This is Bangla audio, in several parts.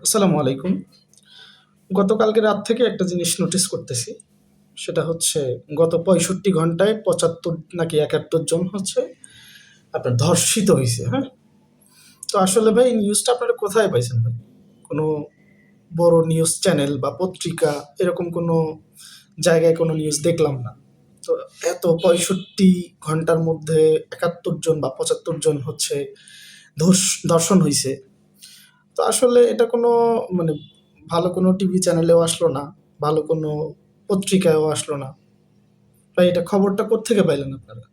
আসসালামু আলাইকুম। গতকালকে রাত থেকে একটা জিনিস নোটিস করতেছি। সেটা হচ্ছে গত পঁয়ষট্টি ঘন্টায় পঁচাত্তর নাকি একাত্তর জন হচ্ছে আপনার ধর্ষিত হয়েছে হ্যাঁ? তো আসলে ভাই নিউজটা আপনারা কোথায় পাইছেন ভাই? কোনো বড় নিউজ চ্যানেল বা পত্রিকা, এরকম কোনো জায়গায় কোনো নিউজ দেখলাম না। তো এত পঁয়ষট্টি ঘণ্টার মধ্যে একাত্তর জন বা পঁচাত্তর জন হচ্ছে ধর্ষ- ধর্ষণ হয়েছে তো আসলে এটা কোনো মানে ভালো কোনো টিভি চ্যানেলেও আসলো না, ভালো কোনো পত্রিকায়ও আসলো না। ভাই, এটা খবরটা কোত্থেকে পাইলেন আপনারা?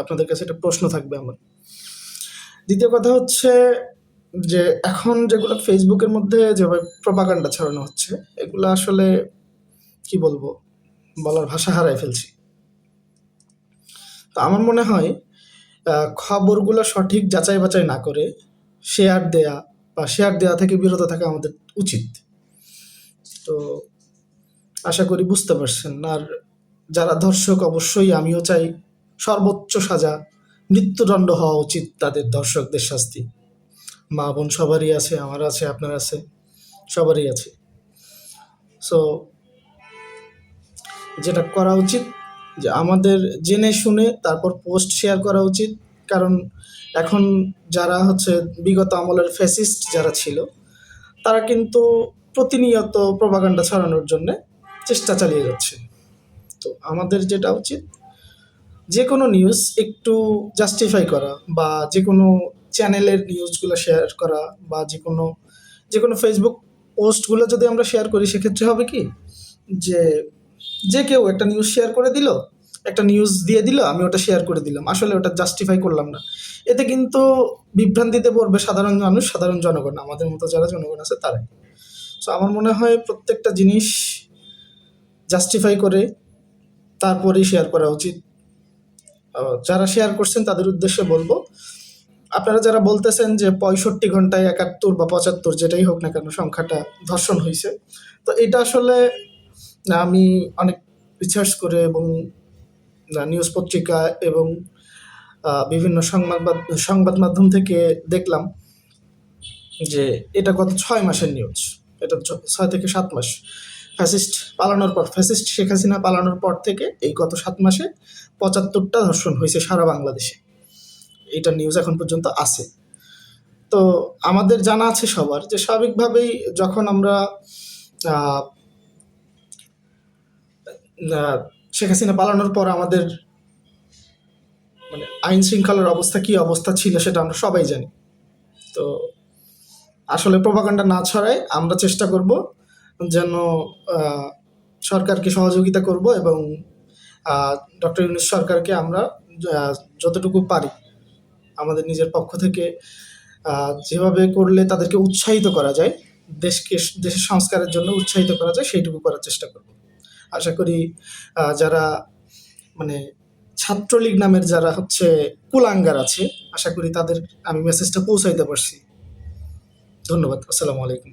আপনাদের কাছে এটা প্রশ্ন থাকবে আমার। দ্বিতীয় কথা হচ্ছে যে এখন যেগুলো ফেসবুকের মধ্যে যেভাবে প্রপাগান্ডা ছড়ানো হচ্ছে, এগুলো আসলে কি বলব, বলার ভাষা হারাই ফেলছি। তো আমার মনে হয় খবরগুলো সঠিক যাচাই বাছাই না করে শেয়ার দেয়া বা শেয়ার দেওয়া থেকে, বিরত থাকা আমাদের উচিত। তো আশা করি বুঝতে পারছেন। আর যারা দর্শক, অবশ্যই আমিও চাই সর্বোচ্চ সাজা, মৃত্যুদণ্ড হওয়া উচিত তাদের দর্শকদের শাস্তি। মা বোন সবারই আছে, আমার আছে, আপনার আছে, সবারই আছে। সো যেটা করা উচিত, যে আমাদের জেনে শুনে, তারপর পোস্ট শেয়ার করা উচিত কারণ এখন যারা হচ্ছে বিগত আমলের ফ্যাসিস্ট যারা ছিল, তারা কিন্তু প্রতিনিয়ত প্রপাগান্ডা ছড়ানোর জন্য চেষ্টা চালিয়ে যাচ্ছে। তো আমাদের যেটা উচিত, যে কোনো নিউজ একটু জাস্টিফাই করা বা যে কোনো চ্যানেলের নিউজগুলো শেয়ার করা বা যে কোনো যে কোনো ফেসবুক পোস্টগুলো যদি আমরা শেয়ার করি, সেক্ষেত্রে হবে কি? যে যে কেউ একটা নিউজ শেয়ার করে দিল একটা নিউজ দিয়ে দিল, আমি ওটা শেয়ার করে দিলাম। আসলে ওটা জাস্টিফাই করলাম না। এতে কিন্তু বিভ্রান্তিতে পড়বে সাধারণ মানুষ, সাধারণ জনগণ, আমাদের মতো যারা জনগণ আছে তারাই। সো আমার মনে হয় প্রত্যেকটা জিনিস জাস্টিফাই করে, তারপরেই শেয়ার করা উচিত। যারা শেয়ার করছেন তাদের উদ্দেশ্যে বলব, আপনারা যারা বলতেছেন যে পঁয়ষট্টি ঘন্টায় একাত্তর বা পঁচাত্তর যেটাই হোক না কেন সংখ্যাটা ধর্ষণ হয়েছে তো এটা আসলে আমি অনেক রিসার্চ করে এবং নিউজ পত্রিকা এবং বিভিন্ন সংবাদ সংবাদ মাধ্যম থেকে দেখলাম যে এটা গত ছয় মাসের নিউজ এটা ছয় থেকে সাত মাস। ফ্যাসিস্ট পালানোর পর ফ্যাসিস্ট শেখ হাসিনা পালানোর পর থেকে এই গত সাত মাসে পঁচাত্তরটা ধর্ষণ হয়েছে সারা বাংলাদেশে। এটা নিউজ এখন পর্যন্ত আছে। তো আমাদের জানা আছে সবার যে স্বাভাবিকভাবেই যখন আমরা শেখ হাসিনা পালানোর পর আমাদের মানে আইন শৃঙ্খলার অবস্থা কি অবস্থা ছিল সেটা আমরা সবাই জানি। তো আসলে প্রভাকাণ্ডা না ছড়ায় আমরা চেষ্টা করব যেন সরকারকে সহযোগিতা করব এবং ডক্টর ইউনুস সরকারকে আমরা যতটুকু পারি আমাদের নিজের পক্ষ থেকে যেভাবে করলে তাদেরকে উৎসাহিত করা যায়, দেশকে, দেশের সংস্কারের জন্য উৎসাহিত করা যায়, সেইটুকু করার চেষ্টা করব। আশা করি যারা মানে ছাত্রলীগ নামের যারা হচ্ছে কুলাঙ্গার আছে, আশা করি তাদের আমি মেসেজটা পৌঁছাইতে পারছি। ধন্যবাদ, আসসালামু আলাইকুম।